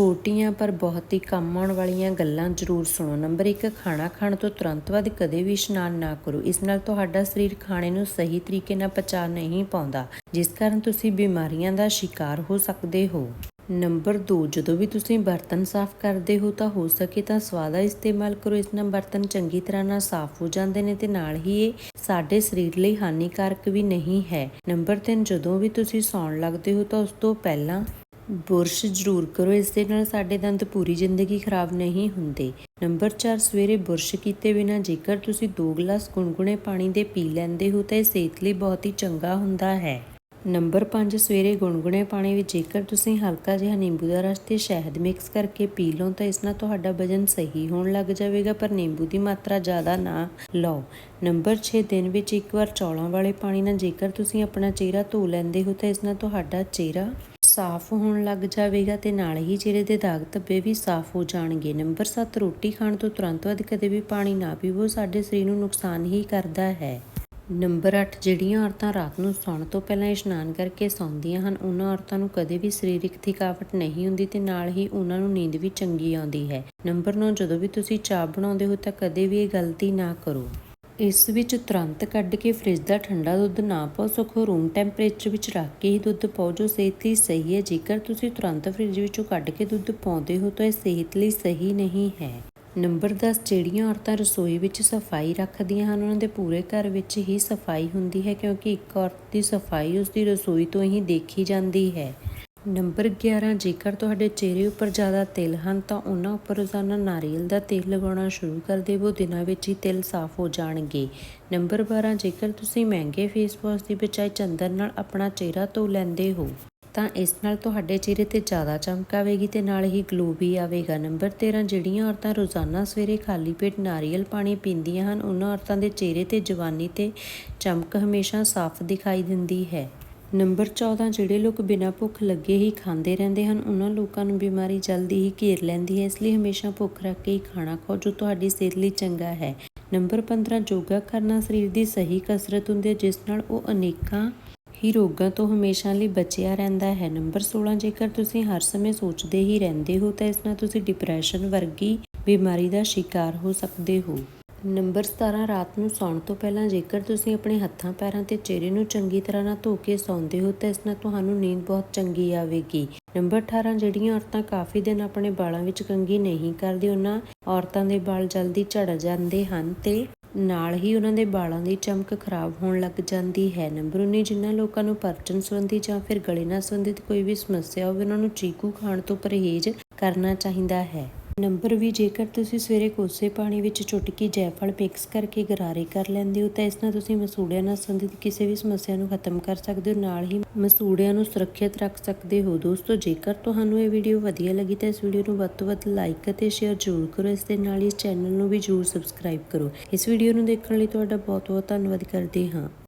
ਛੋਟੀਆਂ ਪਰ ਬਹੁਤ ਹੀ ਕੰਮ ਆਉਣ ਵਾਲੀਆਂ ਗੱਲਾਂ ਜ਼ਰੂਰ ਸੁਣੋ। ਨੰਬਰ 1 ਖਾਣਾ ਖਾਣ ਤੋਂ ਤੁਰੰਤ ਬਾਅਦ ਕਦੇ ਵੀ ਇਸ਼ਨਾਨ ਨਾ ਕਰੋ। ਇਸ ਨਾਲ ਤੁਹਾਡਾ ਸਰੀਰ ਖਾਣੇ ਨੂੰ ਸਹੀ ਤਰੀਕੇ ਨਾਲ ਪਚਾ ਨਹੀਂ ਪਾਉਂਦਾ, ਜਿਸ ਕਾਰਨ ਤੁਸੀਂ ਬਿਮਾਰੀਆਂ ਦਾ ਸ਼ਿਕਾਰ ਹੋ ਸਕਦੇ ਹੋ। ਨੰਬਰ 2 ਜਦੋਂ ਵੀ ਤੁਸੀਂ ਬਰਤਨ ਸਾਫ਼ ਕਰਦੇ ਹੋ ਤਾਂ ਹੋ ਸਕੇ ਤਾਂ ਸਵਾਦਾ ਇਸਤੇਮਾਲ ਕਰੋ। ਇਸ ਨਾਲ ਬਰਤਨ ਚੰਗੀ ਤਰ੍ਹਾਂ ਨਾਲ ਸਾਫ਼ ਹੋ ਜਾਂਦੇ ਨੇ ਤੇ ਨਾਲ ਹੀ ਇਹ ਸਾਡੇ ਸਰੀਰ ਲਈ ਹਾਨੀਕਾਰਕ ਵੀ ਨਹੀਂ ਹੈ। ਨੰਬਰ 3 ਜਦੋਂ ਵੀ ਤੁਸੀਂ ਸੌਣ ਲੱਗਦੇ ਹੋ ਤਾਂ ਉਸ ਤੋਂ ਪਹਿਲਾਂ ਬੁਰਸ਼ ਜ਼ਰੂਰ ਕਰੋ, ਇਸ ਦੇ ਨਾਲ ਸਾਡੇ ਦੰਦ ਪੂਰੀ ਜ਼ਿੰਦਗੀ ਖਰਾਬ ਨਹੀਂ ਹੁੰਦੇ। ਨੰਬਰ 4 ਸਵੇਰੇ ਬੁਰਸ਼ ਕੀਤੇ ਬਿਨਾ ਜੇਕਰ ਤੁਸੀਂ 2 ਗਲਾਸ ਗੁਨਗੁਨੇ ਪਾਣੀ ਦੇ ਪੀ ਲੈਂਦੇ ਹੋ ਤਾਂ ਇਹ ਸਿਹਤ ਲਈ ਬਹੁਤ ਹੀ ਚੰਗਾ ਹੁੰਦਾ ਹੈ। ਨੰਬਰ 5 ਸਵੇਰੇ ਗੁਨਗੁਨੇ ਪਾਣੀ ਵਿੱਚ ਜੇਕਰ ਤੁਸੀਂ ਹਲਕਾ ਜਿਹਾ ਨਿੰਬੂ ਦਾ ਰਸ ਤੇ ਸ਼ਹਿਦ ਮਿਕਸ ਕਰਕੇ ਪੀ ਲਓ ਤਾਂ ਇਸ ਨਾਲ ਤੁਹਾਡਾ ਵਜਨ ਸਹੀ ਹੋਣ ਲੱਗ ਜਾਵੇਗਾ, ਪਰ ਨਿੰਬੂ ਦੀ ਮਾਤਰਾ ਜ਼ਿਆਦਾ ਨਾ ਲਓ। ਨੰਬਰ 6 ਦਿਨ ਵਿੱਚ ਇੱਕ ਵਾਰ ਚੌਲਾਂ ਵਾਲੇ ਪਾਣੀ ਨਾਲ ਜੇਕਰ ਤੁਸੀਂ ਆਪਣਾ ਚਿਹਰਾ ਧੋ ਲੈਂਦੇ ਹੋ ਤਾਂ ਇਸ ਨਾਲ ਤੁਹਾਡਾ ਚਿਹਰਾ ਸਾਫ਼ ਹੋਣ ਲੱਗ ਜਾਵੇਗਾ ਤੇ ਨਾਲ ਹੀ ਚਿਹਰੇ ਦੇ ਦਾਗ ਧੱਬੇ ਵੀ ਸਾਫ਼ ਹੋ ਜਾਣਗੇ। ਨੰਬਰ 7 ਰੋਟੀ ਖਾਣ ਤੋਂ ਤੁਰੰਤ ਬਾਅਦ ਕਦੇ ਵੀ ਪਾਣੀ ਨਾ ਪੀਵੋ, ਸਾਡੇ ਸਰੀਰ ਨੂੰ ਨੁਕਸਾਨ ਹੀ ਕਰਦਾ ਹੈ। ਨੰਬਰ 8 ਜਿਹੜੀਆਂ ਔਰਤਾਂ ਰਾਤ ਨੂੰ ਸੌਣ ਤੋਂ ਪਹਿਲਾਂ ਇਸ਼ਨਾਨ ਕਰਕੇ ਸੌਂਦੀਆਂ ਹਨ, ਉਹਨਾਂ ਔਰਤਾਂ ਨੂੰ ਕਦੇ ਵੀ ਸਰੀਰਕ ਥਕਾਵਟ ਨਹੀਂ ਹੁੰਦੀ ਤੇ ਨਾਲ ਹੀ ਉਹਨਾਂ ਨੂੰ ਨੀਂਦ ਵੀ ਚੰਗੀ ਆਉਂਦੀ ਹੈ। ਨੰਬਰ 9 ਜਦੋਂ ਵੀ ਤੁਸੀਂ ਚਾਹ ਬਣਾਉਂਦੇ ਹੋ ਤਾਂ ਕਦੇ ਵੀ ਇਹ ਗਲਤੀ ਨਾ ਕਰੋ। ਇਸ ਵਿੱਚ ਤੁਰੰਤ ਕੱਢ ਕੇ ਫ੍ਰਿਜ ਦਾ ਠੰਡਾ ਦੁੱਧ ਨਾ ਪਾਓ ਸਗੋਂ ਰੂਮ ਟੈਂਪਰੇਚਰ ਵਿੱਚ ਰੱਖ ਕੇ ਹੀ ਦੁੱਧ ਪਾਓ। ਜੋ ਸਿਹਤ ਲਈ ਸਹੀ ਹੈ, ਜੇਕਰ ਤੁਸੀਂ ਤੁਰੰਤ ਫ੍ਰਿਜ ਵਿੱਚੋਂ ਕੱਢ ਕੇ ਦੁੱਧ ਪਾਉਂਦੇ ਹੋ, ਤਾਂ ਇਹ ਸਿਹਤ ਲਈ ਸਹੀ ਨਹੀਂ ਹੈ। ਨੰਬਰ 10 ਜਿਹੜੀਆਂ ਔਰਤਾਂ ਰਸੋਈ ਵਿੱਚ ਸਫ਼ਾਈ ਰੱਖਦੀਆਂ ਹਨ, ਉਹਨਾਂ ਦੇ ਪੂਰੇ ਘਰ ਵਿੱਚ ਹੀ ਸਫ਼ਾਈ ਹੁੰਦੀ ਹੈ, ਕਿਉਂਕਿ ਇੱਕ ਔਰਤ ਦੀ ਸਫ਼ਾਈ ਉਸ ਦੀ ਰਸੋਈ ਤੋਂ ਹੀ ਦੇਖੀ ਜਾਂਦੀ ਹੈ। ਨੰਬਰ 11 ਜੇਕਰ ਤੁਹਾਡੇ ਚਿਹਰੇ ਉੱਪਰ ਜ਼ਿਆਦਾ ਤਿਲ ਹਨ ਤਾਂ ਉਹਨਾਂ ਉੱਪਰ ਰੋਜ਼ਾਨਾ ਨਾਰੀਅਲ ਦਾ ਤੇਲ ਲਗਾਉਣਾ ਸ਼ੁਰੂ ਕਰ ਦੇਵੋ, ਦਿਨਾਂ ਵਿੱਚ ਹੀ ਤਿਲ ਸਾਫ਼ ਹੋ ਜਾਣਗੇ। ਨੰਬਰ 12 ਜੇਕਰ ਤੁਸੀਂ ਮਹਿੰਗੇ ਫੇਸ ਵਾਸ਼ ਦੀ ਬਜਾਏ ਚੰਦਨ ਨਾਲ ਆਪਣਾ ਚਿਹਰਾ ਧੋ ਲੈਂਦੇ ਹੋ, ਤਾਂ ਇਸ ਨਾਲ ਤੁਹਾਡੇ ਚਿਹਰੇ ਤੇ ਜ਼ਿਆਦਾ ਚਮਕ ਆਵੇਗੀ ਤੇ ਨਾਲ ਹੀ ਗਲੋ ਵੀ ਆਵੇਗਾ। ਨੰਬਰ 13 ਜਿਹੜੀਆਂ ਔਰਤਾਂ ਰੋਜ਼ਾਨਾ ਸਵੇਰੇ ਖਾਲੀ ਪੇਟ ਨਾਰੀਅਲ ਪਾਣੀ ਪੀਂਦੀਆਂ ਹਨ, ਉਹਨਾਂ ਔਰਤਾਂ ਦੇ ਚਿਹਰੇ ਤੇ ਜਵਾਨੀ ਤੇ ਚਮਕ ਹਮੇਸ਼ਾ ਸਾਫ਼ ਦਿਖਾਈ ਦਿੰਦੀ ਹੈ। ਨੰਬਰ 14 ਜਿਹੜੇ ਲੋਕ ਬਿਨਾਂ ਭੁੱਖ ਲੱਗੇ ਹੀ ਖਾਂਦੇ ਰਹਿੰਦੇ ਹਨ, ਉਹਨਾਂ ਲੋਕਾਂ ਨੂੰ ਬਿਮਾਰੀ ਜਲਦੀ ਹੀ ਘੇਰ ਲੈਂਦੀ ਹੈ, ਇਸ ਲਈ ਹਮੇਸ਼ਾ ਭੁੱਖ ਰੱਖ ਕੇ ਹੀ ਖਾਣਾ ਖਾਓ, ਜੋ ਤੁਹਾਡੀ ਸਿਹਤ ਲਈ ਚੰਗਾ ਹੈ। ਨੰਬਰ 15 ਯੋਗਾ ਕਰਨਾ ਸਰੀਰ ਦੀ ਸਹੀ ਕਸਰਤ ਹੁੰਦੀ ਹੈ, ਜਿਸ ਨਾਲ ਉਹ ਅਨੇਕਾਂ ਹੀ ਰੋਗਾਂ ਤੋਂ ਹਮੇਸ਼ਾ ਲਈ ਬਚਿਆ ਰਹਿੰਦਾ ਹੈ। ਨੰਬਰ 16 ਜੇਕਰ ਤੁਸੀਂ ਹਰ ਸਮੇਂ ਸੋਚਦੇ ਹੀ ਰਹਿੰਦੇ ਹੋ, ਤਾਂ ਇਸ ਨਾਲ ਤੁਸੀਂ ਡਿਪਰੈਸ਼ਨ ਵਰਗੀ ਬਿਮਾਰੀ ਦਾ ਸ਼ਿਕਾਰ ਹੋ ਸਕਦੇ ਹੋ। ਨੰਬਰ 17 ਰਾਤ ਨੂੰ ਸੌਣ ਤੋਂ ਪਹਿਲਾਂ ਜੇਕਰ ਤੁਸੀਂ ਆਪਣੇ ਹੱਥਾਂ, ਪੈਰਾਂ ਤੇ ਚਿਹਰੇ ਨੂੰ ਚੰਗੀ ਤਰ੍ਹਾਂ ਨਾਲ ਧੋ ਕੇ ਸੌਂਦੇ ਹੋ, ਤਾਂ ਇਸ ਨਾਲ ਤੁਹਾਨੂੰ ਨੀਂਦ ਬਹੁਤ ਚੰਗੀ ਆਵੇਗੀ। ਨੰਬਰ 18 ਜਿਹੜੀਆਂ ਔਰਤਾਂ ਕਾਫੀ ਦਿਨ ਆਪਣੇ ਵਾਲਾਂ ਵਿੱਚ ਕੰਘੀ ਨਹੀਂ ਕਰਦੀ ਉਹਨਾਂ ਔਰਤਾਂ ਦੇ ਵਾਲ ਜਲਦੀ ਝੜ ਜਾਂਦੇ ਹਨ ਤੇ ਨਾਲ ਹੀ ਉਹਨਾਂ ਦੇ ਵਾਲਾਂ ਦੀ ਚਮਕ ਖਰਾਬ ਹੋਣ ਲੱਗ ਜਾਂਦੀ ਹੈ। ਨੰਬਰ 19 ਜਿਨ੍ਹਾਂ ਲੋਕਾਂ ਨੂੰ ਪਰਚਨ ਸੰਬੰਧੀ ਜਾਂ ਫਿਰ ਗਲੇ ਨਾਲ ਸੰਬੰਧਿਤ ਕੋਈ ਵੀ ਸਮੱਸਿਆ ਹੋਵੇ, ਉਹਨਾਂ ਨੂੰ ਚੀਕੂ ਖਾਣ ਤੋਂ ਪਰਹੇਜ਼ ਕਰਨਾ ਚਾਹੀਦਾ ਹੈ। ਨੰਬਰ ਵੀ ਜੇਕਰ ਤੁਸੀਂ ਸਵੇਰੇ ਕੋਸੇ ਪਾਣੀ ਵਿੱਚ ਚੁਟਕੀ ਜੈਫਲ ਮਿਕਸ ਕਰਕੇ ਗਰਾਰੇ ਕਰ ਲੈਂਦੇ ਹੋ, ਤਾਂ ਇਸ ਨਾਲ ਤੁਸੀਂ ਮਸੂੜਿਆਂ ਨਾਲ ਸੰਬੰਧਿਤ ਕਿਸੇ ਵੀ ਸਮੱਸਿਆ ਨੂੰ ਖਤਮ ਕਰ ਸਕਦੇ ਹੋ, ਨਾਲ ਹੀ ਮਸੂੜਿਆਂ ਨੂੰ ਸੁਰੱਖਿਅਤ ਰੱਖ ਸਕਦੇ ਹੋ ਦੋਸਤੋ। ਜੇਕਰ ਤੁਹਾਨੂੰ ਇਹ ਵੀਡੀਓ ਵਧੀਆ ਲੱਗੀ, ਤਾਂ ਇਸ ਵੀਡੀਓ ਨੂੰ ਵੱਧ ਤੋਂ ਵੱਧ ਲਾਈਕ ਅਤੇ ਸ਼ੇਅਰ ਜ਼ਰੂਰ ਕਰੋ। ਇਸ ਦੇ ਨਾਲ ਹੀ ਇਸ ਚੈਨਲ ਨੂੰ ਵੀ ਜ਼ਰੂਰ ਸਬਸਕ੍ਰਾਈਬ ਕਰੋ। ਇਸ ਵੀਡੀਓ ਨੂੰ ਦੇਖਣ ਲਈ ਤੁਹਾਡਾ ਬਹੁਤ ਬਹੁਤ ਧੰਨਵਾਦ ਕਰਦੇ ਹਾਂ।